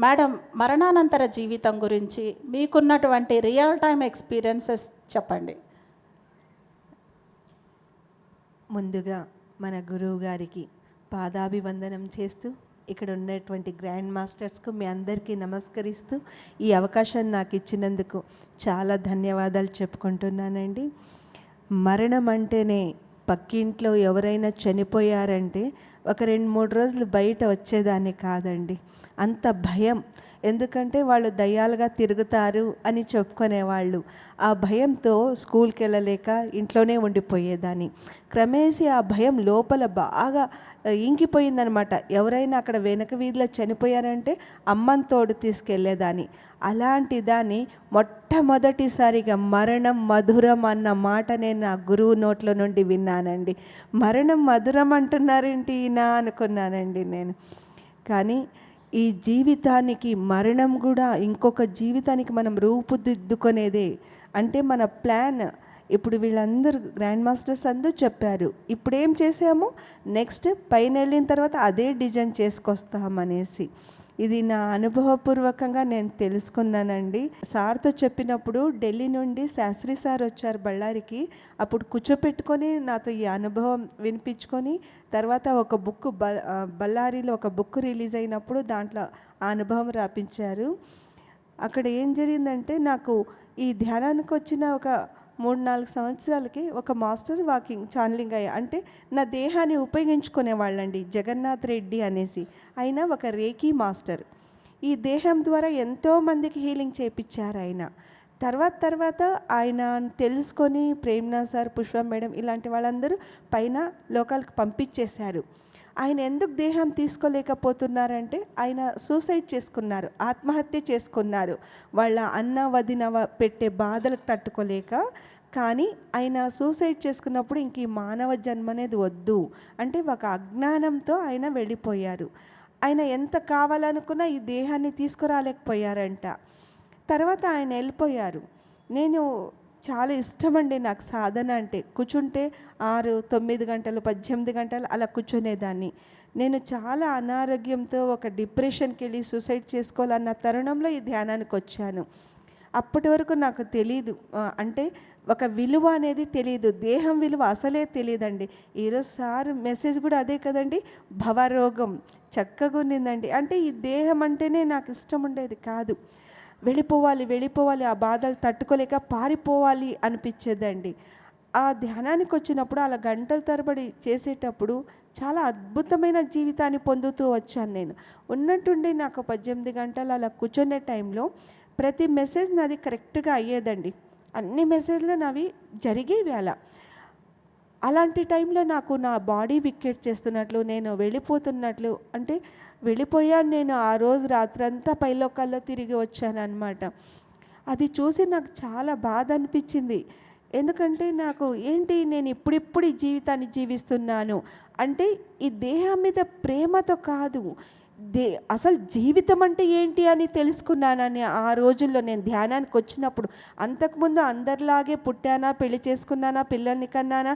Madam మరణానంతర జీవితం గురించి మీకున్నటువంటి రియల్ టైం ఎక్స్పీరియన్సెస్ చెప్పండి. ముందుగా మన గురువు గారికి పాదాభివందనం చేస్తూ ఇక్కడ ఉన్నటువంటి గ్రాండ్ మాస్టర్స్కు మీ అందరికీ నమస్కరిస్తూ ఈ అవకాశాన్ని నాకు ఇచ్చినందుకు చాలా ధన్యవాదాలు చెప్పుకుంటున్నానండి. మరణం అంటేనే పక్కింట్లో ఎవరైనా చనిపోయారంటే ఒక రెండు మూడు రోజులు బయట వచ్చేదాన్ని కాదండి. అంత భయం. ఎందుకంటే వాళ్ళు దయ్యాలుగా తిరుగుతారు అని చెప్పుకునేవాళ్ళు. ఆ భయంతో స్కూల్కి వెళ్ళలేక ఇంట్లోనే ఉండిపోయేదాన్ని. క్రమేసి ఆ భయం లోపల బాగా ఇంకిపోయిందనమాట. ఎవరైనా అక్కడ వెనక వీధిలో చనిపోయారంటే అమ్మని తోడు తీసుకెళ్ళేదాన్ని అలాంటి దాన్ని మొట్టమొదటిసారిగా మరణం మధురం అన్న మాట నేను నా గురువు నోట్ల నుండి విన్నానండి. మరణం మధురం అంటున్నారేంటి ఈయన అనుకున్నానండి నేను. కానీ ఈ జీవితానికి మరణం కూడా ఇంకొక జీవితానికి మనం రూపుదిద్దుకునేదే. అంటే మన ప్లాన్. ఇప్పుడు వీళ్ళందరూ గ్రాండ్ మాస్టర్స్ అందరూ చెప్పారు. ఇప్పుడు ఏం చేసాము? నెక్స్ట్ పైన వెళ్ళిన తర్వాత అదే డిజైన్ చేసుకొస్తామనేసి. ఇది నా అనుభవపూర్వకంగా నేను తెలుసుకున్నానండి. సార్తో చెప్పినప్పుడు ఢిల్లీ నుండి శాస్త్రి సార్ వచ్చారు బళ్ళారికి. అప్పుడు కూర్చోపెట్టుకొని నాతో ఈ అనుభవం వినిపించుకొని తర్వాత ఒక బుక్ బ బళ్ళారిలో ఒక బుక్ రిలీజ్ అయినప్పుడు దాంట్లో ఆ అనుభవం రాపించారు. అక్కడ ఏం జరిగిందంటే నాకు ఈ ధ్యానానికి వచ్చిన ఒక మూడు నాలుగు సంవత్సరాలకి ఒక మాస్టర్ వాకింగ్ ఛానలింగ్ అయ్యా అంటే నా దేహాన్ని ఉపయోగించుకునే వాళ్ళండి. జగన్నాథ్ రెడ్డి అనేసి. ఆయన ఒక రేకీ మాస్టర్. ఈ దేహం ద్వారా ఎంతో మందికి హీలింగ్ చేయించారు ఆయన. తర్వాత తర్వాత ఆయన తెలుసుకొని ప్రేమ్నా సార్ పుష్ప మేడం ఇలాంటి వాళ్ళందరూ పైన లోకాలకు పంపించేశారు. ఆయన ఎందుకు దేహం తీసుకోలేకపోతున్నారంటే ఆయన సూసైడ్ చేసుకున్నారు ఆత్మహత్య చేసుకున్నారు. వాళ్ళ అన్న వదిన పెట్టే బాధలకు తట్టుకోలేక కానీ ఆయన సూసైడ్ చేసుకున్నప్పుడు ఇంక ఈ మానవ జన్మ అనేది వద్దు. అంటే ఒక అజ్ఞానంతో ఆయన వెళ్ళిపోయారు. ఆయన ఎంత కావాలనుకున్నా ఈ దేహాన్ని తీసుకురాలేకపోయారంట. తర్వాత ఆయన వెళ్ళిపోయారు. నేను చాలా ఇష్టమండి నాకు సాధన అంటే. కూర్చుంటే ఆరు తొమ్మిది గంటలు పద్దెనిమిది గంటలు అలా కూర్చునేదాన్ని. నేను చాలా అనారోగ్యంతో ఒక డిప్రెషన్కి వెళ్ళి సూసైడ్ చేసుకోవాలన్న తరుణంలో ఈ ధ్యానానికి వచ్చాను. అప్పటి వరకు నాకు తెలీదు. అంటే ఒక విలువ అనేది తెలియదు దేహం విలువ అసలే తెలియదండి ఈరోజు సార్ మెసేజ్ కూడా అదే కదండి. భవరోగం. చక్కగా ఉన్నిందండి. అంటే ఈ దేహం అంటేనే నాకు ఇష్టం ఉండేది కాదు. వెళ్ళిపోవాలి వెళ్ళిపోవాలి. ఆ బాధలు తట్టుకోలేక పారిపోవాలి అనిపించేదండి. ఆ ధ్యానానికి వచ్చినప్పుడు అలా గంటల తరబడి చేసేటప్పుడు చాలా అద్భుతమైన జీవితాన్ని పొందుతూ వచ్చాను నేను. ఉన్నట్టుండి నాకు పద్దెనిమిది గంటలు అలా కూర్చునే టైంలో ప్రతి మెసేజ్ నాది కరెక్ట్గా అయ్యేదండి. అన్ని మెసేజ్లు నావి జరిగేవి అలా. అలాంటి టైంలో నాకు నా బాడీ వికెట్ చేస్తున్నట్లు నేను వెళ్ళిపోతున్నట్లు అంటే వెళ్ళిపోయాను నేను ఆ రోజు రాత్రంతా పైలోకాల్లో తిరిగి వచ్చాను అనమాట అది చూసి నాకు చాలా బాధ అనిపించింది. ఎందుకంటే నాకు ఏంటి నేను ఇప్పుడిప్పుడు ఈ జీవితాన్ని జీవిస్తున్నాను? అంటే ఈ దేహం మీద ప్రేమతో కాదు. దే అసలు జీవితం అంటే ఏంటి అని తెలుసుకున్నానని ఆ రోజుల్లో నేను ధ్యానానికి వచ్చినప్పుడు అంతకుముందు అందరిలాగే పుట్టానా పెళ్ళి చేసుకున్నానా పిల్లల్ని కన్నానా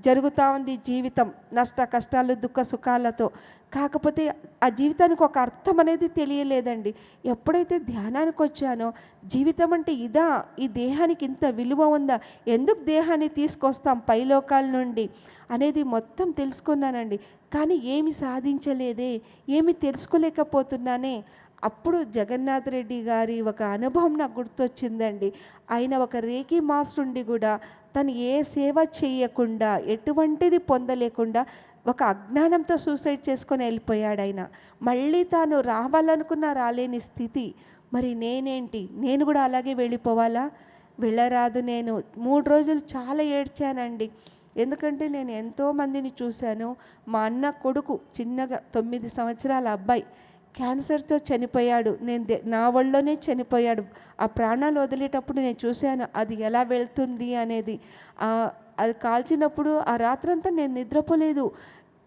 జరుగుతూ ఉంది జీవితం నష్ట కష్టాలు దుఃఖ సుఖాలతో. కాకపోతే ఆ జీవితానికి ఒక అర్థం అనేది తెలియలేదండి. ఎప్పుడైతే ధ్యానానికి వచ్చానో జీవితం అంటే ఇదా? ఈ దేహానికి ఇంత విలువ ఉందా? ఎందుకు దేహాన్ని తీసుకొస్తాం పైలోకాల నుండి? అనేది మొత్తం తెలుసుకున్నానండి. కానీ ఏమి సాధించలేదే ఏమి తెలుసుకోలేకపోతున్నానే. అప్పుడు జగన్నాథ్ రెడ్డి గారి ఒక అనుభవం నాకు గుర్తొచ్చిందండి. ఆయన ఒక రేకి మాస్టర్ ఉండి కూడా తను ఏ సేవ చేయకుండా ఎటువంటిది పొందలేకుండా ఒక అజ్ఞానంతో సూసైడ్ చేసుకొని వెళ్ళిపోయాడు ఆయన మళ్ళీ తాను రావాలనుకున్న రాలేని స్థితి. మరి నేనేంటి? నేను కూడా అలాగే వెళ్ళిపోవాలా? వెళ్ళరాదు నేను. మూడు రోజులు చాలా ఏడ్చానండి. ఎందుకంటే నేను ఎంతో మందిని చూశాను. మా అన్న కొడుకు చిన్నగా తొమ్మిది సంవత్సరాల అబ్బాయి క్యాన్సర్తో చనిపోయాడు. నేను దే- నా ఒళ్ళోనే చనిపోయాడు. ఆ ప్రాణాలు వదిలేటప్పుడు నేను చూశాను అది ఎలా వెళ్తుంది అనేది. అది కాల్చినప్పుడు ఆ రాత్రంతా నేను నిద్రపోలేదు.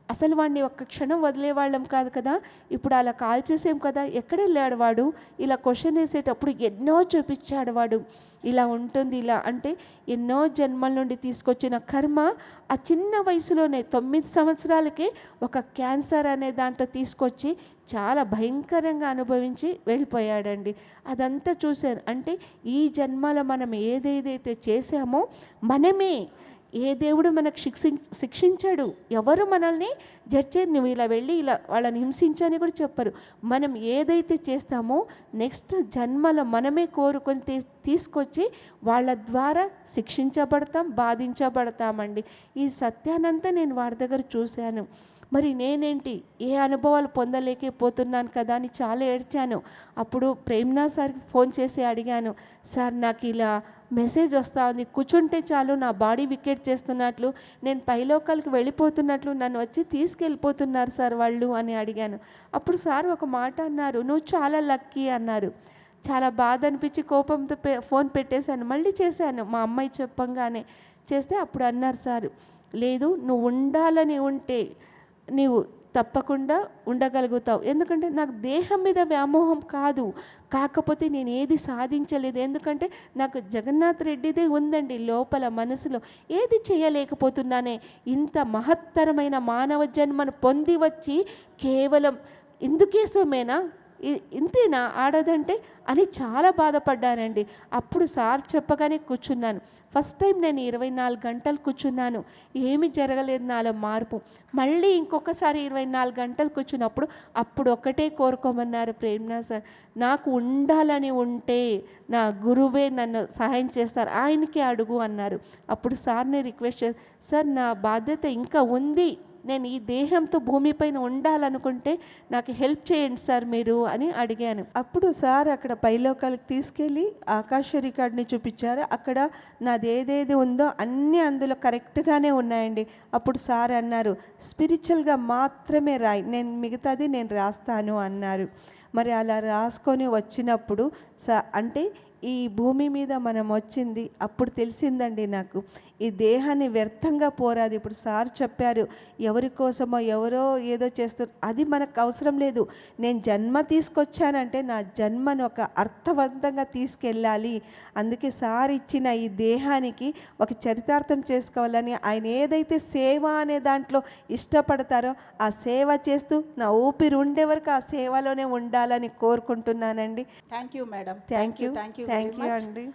అసలు వాడిని ఒక్క క్షణం వదిలేవాళ్ళం కాదు కదా. ఇప్పుడు అలా కాల్ చేసాం కదా. ఎక్కడ వెళ్ళాడు వాడు? ఇలా క్వశ్చన్ వేసేటప్పుడు ఎన్నో చూపించాడు వాడు. ఇలా ఉంటుంది ఇలా అంటే ఎన్నో జన్మల నుండి తీసుకొచ్చిన కర్మ ఆ చిన్న వయసులోనే తొమ్మిది సంవత్సరాలకే ఒక క్యాన్సర్ అనే దాంతో తీసుకొచ్చి చాలా భయంకరంగా అనుభవించి వెళ్ళిపోయాడండి. అదంతా చూశాను. అంటే ఈ జన్మలో మనం ఏదేదైతే చేశామో మనమే ఏ దేవుడు మనకు శిక్షి శిక్షించాడు? ఎవరు మనల్ని జడ్జి నువ్వు ఇలా వెళ్ళి ఇలా వాళ్ళని హింసించని కూడా చెప్పరు. మనం ఏదైతే చేస్తామో నెక్స్ట్ జన్మలో మనమే కోరుకొని తీ- తీసుకొచ్చి వాళ్ళ ద్వారా శిక్షించబడతాం బాధించబడతామండి. ఈ సత్యానంతా నేను వాడి దగ్గర చూశాను. మరి నేనేంటి? ఏ అనుభవాలు పొందలేకపోతున్నాను కదా అని చాలా ఏడ్చాను. అప్పుడు ప్రేమ్నా సార్కి ఫోన్ చేసి అడిగాను సార్ నాకు ఇలా మెసేజ్ వస్తూ ఉంది. కూర్చుంటే చాలు నా బాడీ వికెట్ చేస్తున్నట్లు నేను పైలోకాలకి వెళ్ళిపోతున్నట్లు నన్ను వచ్చి తీసుకెళ్ళిపోతున్నారు సార్ వాళ్ళు అని అడిగాను. అప్పుడు సార్ ఒక మాట అన్నారు నువ్వు చాలా లక్కీ అన్నారు. చాలా బాధ అనిపించి కోపంతో పే ఫోన్ పెట్టేశాను. మళ్ళీ చేశాను మా అమ్మాయి చెప్పంగానే. చేస్తే అప్పుడు అన్నారు సార్ లేదు నువ్వు ఉండాలని ఉంటే నీవు తప్పకుండా ఉండగలుగుతావు. ఎందుకంటే నాకు దేహం మీద వ్యామోహం కాదు. కాకపోతే నేను ఏది సాధించలేదు. ఎందుకంటే నాకు జగన్నాథ్ రెడ్డిదే ఉందండి లోపల మనసులో. ఏది చేయలేకపోతున్నానే. ఇంత మహత్తరమైన మానవ జన్మను పొంది వచ్చి కేవలం ఇందుకేసమేనా? ఇంతేనా? ఆడదంటే అని చాలా బాధపడ్డానండి. అప్పుడు సార్ చెప్పగానే కూర్చున్నాను. ఫస్ట్ టైం నేను ఇరవై నాలుగు గంటలు కూర్చున్నాను. ఏమి జరగలేదు నాలో మార్పు. మళ్ళీ ఇంకొకసారి ఇరవై నాలుగు గంటలు కూర్చున్నప్పుడు అప్పుడు ఒక్కటే కోరుకోమన్నారు ప్రేమ్నా సార్. నాకు ఉండాలని ఉంటే నా గురువే నన్ను సహాయం చేస్తారు. ఆయనకే అడుగు అన్నారు. అప్పుడు సార్ని రిక్వెస్ట్ చేసి సార్ నా బాధ్యత ఇంకా ఉంది. నేను ఈ దేహంతో భూమిపైన ఉండాలనుకుంటే నాకు హెల్ప్ చేయండి సార్ మీరు అని అడిగాను. అప్పుడు సార్ అక్కడ పైలోకాలకు తీసుకెళ్ళి ఆకాశ రికార్డ్ని చూపించారు. అక్కడ నాది ఏదేది ఉందో అన్నీ అందులో కరెక్ట్గానే ఉన్నాయండి. అప్పుడు సార్ అన్నారు స్పిరిచువల్గా మాత్రమే రాయి నేను మిగతాది నేను రాస్తాను అన్నారు. మరి అలా రాసుకొని వచ్చినప్పుడు స అంటే ఈ భూమి మీద మనం వచ్చింది అప్పుడు తెలిసిందండి నాకు. ఈ దేహాన్ని వ్యర్థంగా పోరాదు. ఇప్పుడు సార్ చెప్పారు ఎవరి కోసమో ఎవరో ఏదో చేస్తారు అది మనకు అవసరం లేదు. నేను జన్మ తీసుకొచ్చానంటే నా జన్మను ఒక అర్థవంతంగా తీసుకెళ్ళాలి. అందుకే సార్ ఇచ్చిన ఈ దేహానికి ఒక చరితార్థం చేసుకోవాలని ఆయన ఏదైతే సేవ అనే దాంట్లో ఇష్టపడతారో ఆ సేవ చేస్తూ నా ఊపిరి ఉండే వరకు ఆ సేవలోనే ఉండాలని కోరుకుంటున్నానండి. Thank you madam thank you thank you thank you అండి.